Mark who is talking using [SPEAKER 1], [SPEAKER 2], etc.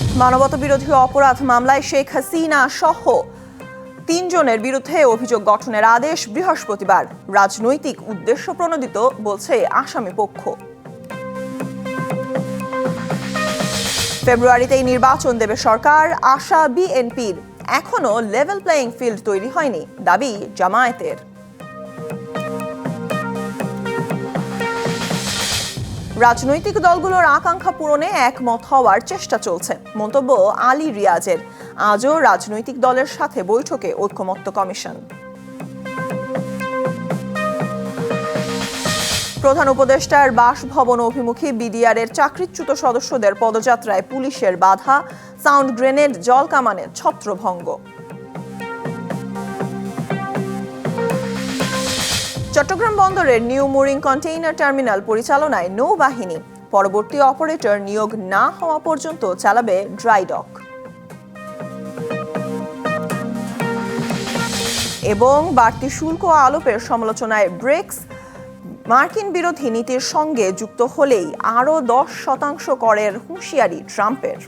[SPEAKER 1] মানবতা বিরোধী অপরাধ মামলায় শেখ হাসিনা সহ তিনজনের বিরুদ্ধে অভিযোগ গঠনের আদেশ বৃহস্পতিবার। রাজনৈতিক উদ্দেশ্য প্রণোদিত বলছে আসামি পক্ষ। ফেব্রুয়ারিতেই নির্বাচন দেবে সরকার, আশা বিএনপির। এখনও লেভেল প্লেয়িং ফিল্ড তৈরি হয়নি, দাবি জামায়াতের। রাজনৈতিক দলগুলোর আকাঙ্ক্ষা পূরণে একমত হওয়ার চেষ্টা চলছে। মন্তব্য আলী রিয়াজের। আজও রাজনৈতিক দলের সাথে বৈঠকে ঐক্যমত্য কমিশন। প্রধান উপদেষ্টার বাসভবন অভিমুখী বিডিআরের চাকরিচ্যুত সদস্যদের পদযাত্রায় পুলিশের বাধা, সাউন্ড গ্রেনেড, জল কামানে ছত্রভঙ্গ। চট্টগ্রাম বন্দরের নিউ মুরিং কন্টেইনার টার্মিনাল পরিচালনায় নৌবাহিনী। পরবর্তী অপারেটর নিয়োগ না হওয়া পর্যন্ত চালাবে ড্রাই ডক। এবং বাড়তি শুল্ক আলোপের সমালোচনায় ব্রেক্স, মার্কিন বিরোধী নীতির সঙ্গে যুক্ত হলেই আরও দশ শতাংশ করের হুঁশিয়ারি ট্রাম্পের।